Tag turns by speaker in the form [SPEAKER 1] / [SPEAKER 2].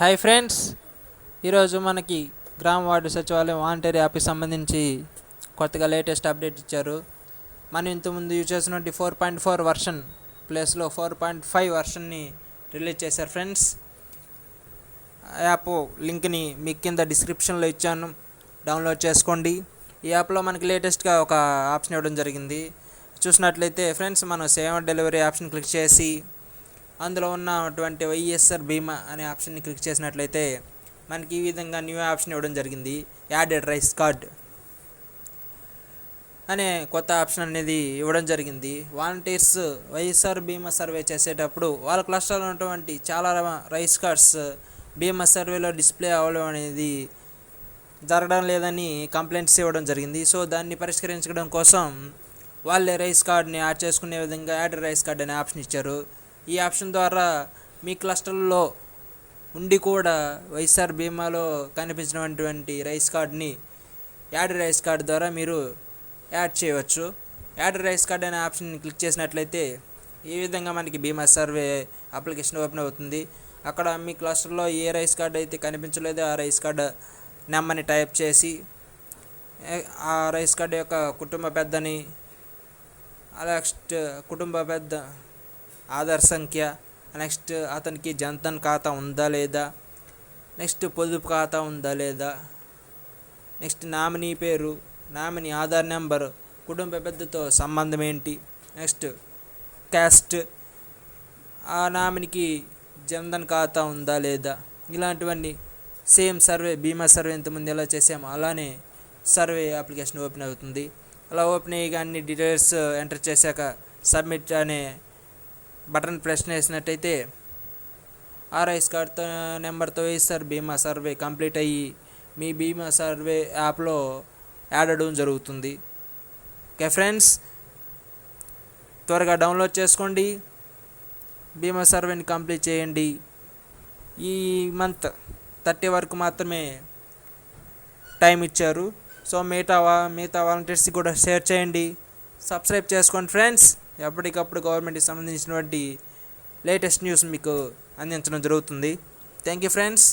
[SPEAKER 1] Hi friends ఈరోజు మనకి గ్రామ వార్డు సచివాలయం వాలంటీర్ యాప్కి సంబంధించి కొత్తగా లేటెస్ట్ అప్డేట్ ఇచ్చారు. మనం ఇంతకుముందు యూజ్ చేసినటువంటి ఫోర్ పాయింట్ ఫోర్ వర్షన్ ప్లేస్లో ఫోర్ పాయింట్ ఫైవ్ వర్షన్ని రిలీజ్ చేశారు ఫ్రెండ్స్ ఆ యాప్ లింక్ని మీ కింద డిస్క్రిప్షన్లో ఇచ్చాను. డౌన్లోడ్ చేసుకోండి. ఈ యాప్లో మనకి లేటెస్ట్గా ఒక ఆప్షన్ ఇవ్వడం జరిగింది. చూసినట్లయితే ఫ్రెండ్స్ మనం సేవ్ డెలివరీ ఆప్షన్ క్లిక్ చేసి అందులో ఉన్నటువంటి వైఎస్ఆర్ బీమా అనే ఆప్షన్ని క్లిక్ చేసినట్లయితే మనకి ఈ విధంగా న్యూ ఆప్షన్ ఇవ్వడం జరిగింది. యాడెడ్ రైస్ కార్డ్ అనే కొత్త ఆప్షన్ అనేది ఇవ్వడం జరిగింది. వాలంటీర్స్ వైఎస్ఆర్ బీమా సర్వే చేసేటప్పుడు వాళ్ళ క్లస్టర్లో ఉన్నటువంటి చాలా రైస్ కార్డ్స్ బీమా సర్వేలో డిస్ప్లే అవ్వడం అనేది జరగడం లేదని కంప్లైంట్స్ ఇవ్వడం జరిగింది. సో దాన్ని పరిష్కరించడం కోసం వాళ్ళే రైస్ కార్డ్ని యాడ్ చేసుకునే విధంగా యాడ్ రైస్ కార్డ్ అనే ఆప్షన్ ఇచ్చారు. ఈ ఆప్షన్ ద్వారా మీ క్లస్టర్లో ఉండి కూడా వైఎస్ఆర్ బీమాలో కనిపించినటువంటి రైస్ కార్డ్ని యాడ్ రైస్ కార్డ్ ద్వారా మీరు యాడ్ చేయవచ్చు. యాడ్ రైస్ కార్డ్ అనే ఆప్షన్ క్లిక్ చేసినట్లయితే ఈ విధంగా మనకి బీమా సర్వే అప్లికేషన్ ఓపెన్ అవుతుంది. అక్కడ మీ క్లస్టర్లో ఏ రైస్ కార్డ్ అయితే కనిపించలేదో ఆ రైస్ కార్డ్ నెంబర్ని టైప్ చేసి ఆ రైస్ కార్డ్ యొక్క కుటుంబ పెద్దని నెక్స్ట్ కుటుంబ పెద్ద ఆధార్ సంఖ్య నెక్స్ట్ అతనికి జన్ధన్ ఖాతా ఉందా లేదా నెక్స్ట్ పొదుపు ఖాతా ఉందా లేదా నెక్స్ట్ నామినీ పేరు నామినీ ఆధార్ నెంబర్ కుటుంబ పెద్దతో సంబంధం ఏంటి నెక్స్ట్ క్యాస్ట్ ఆ నామినికి జన్ధన్ ఖాతా ఉందా లేదా ఇలాంటివన్నీ సేమ్ సర్వే బీమా సర్వే ఇంతకుముందు ఎలా చేసామో అలానే సర్వే అప్లికేషన్ ఓపెన్ అవుతుంది. అలా ఓపెన్ అయ్యి అన్ని డీటెయిల్స్ ఎంటర్ చేశాక సబ్మిట్ అనే బటన్ ప్రెస్ చేసినట్టయితే ఆర్ఐస్ కార్డ్తో నెంబర్తో వేస్తారు బీమా సర్వే కంప్లీట్ అయ్యి మీ బీమా సర్వే యాప్లో యాడ్ అవ్వడం జరుగుతుంది. ఓకే ఫ్రెండ్స్ త్వరగా డౌన్లోడ్ చేసుకోండి. బీమా సర్వేని కంప్లీట్ చేయండి. ఈ మంత్ థర్టీ వరకు మాత్రమే టైం ఇచ్చారు. సో మిగతా మిగతా వాలంటీర్స్కి కూడా షేర్ చేయండి. సబ్స్క్రైబ్ చేసుకోండి ఫ్రెండ్స్. ఎప్పటికప్పుడు గవర్నమెంట్కి సంబంధించినటువంటి లేటెస్ట్ న్యూస్ మీకు అందించడం జరుగుతుంది. Thank you friends.